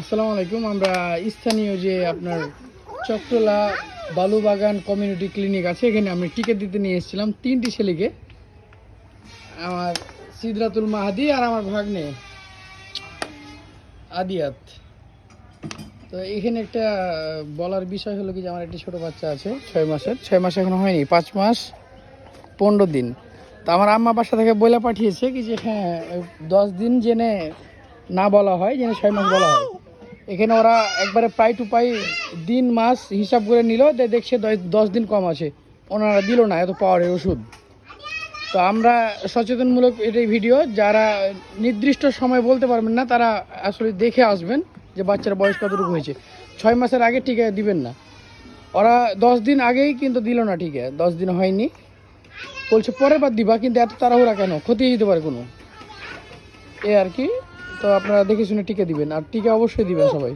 আসসালামু আলাইকুম। আমরা স্থানীয় যে আপনার চকটোলা বালুবাগান কমিউনিটি ক্লিনিক আছে, এখানে আমি টিকিট দিতে নিয়ে এসেছিলাম তিনটি ছেলেকে। আমার সিদরাতুল মাহাদি আর আমার ভাগ্নে আদিয়াত। তো এখানে একটা বলার বিষয় হলো কি যে আমার একটি ছোটো বাচ্চা আছে, ছয় মাসের। ছয় মাস এখনও হয়নি, পাঁচ মাস পনেরো দিন। তো আমার আম্মা বাসা থেকে বলে পাঠিয়েছে কি যে হ্যাঁ দশ দিন জেনে না বলা হয়, জেনে ছয় মাস বলা হয়। এখানে ওরা একবারে প্রায় টু পাই দিন, মাস হিসাব করে নিল দেখছে দশ- দিন কম আছে। ওনারা দিল না, এত পাওয়ারের ওষুধ। তো আমরা সচেতনমূলক এটাই ভিডিও, যারা নির্দিষ্ট সময় বলতে পারবেন না, তারা আসলে দেখে আসবেন যে বাচ্চার বয়স কতটুকু হয়েছে। ছয় মাসের আগে টিকা দিবেন না। ওরা দশ দিন আগেই কিন্তু দিল না টিকা দশ দিন হয়নি। বলছে, পরের বার দিবা, কিন্তু এত তাড়াহুড়া কেন? ক্ষতি যেতে পারে কোনো। এ আর কি। তো আপনারা দেখে শুনে টিকা দিবেন। আর টিকা অবশ্যই দিবেন সবাই।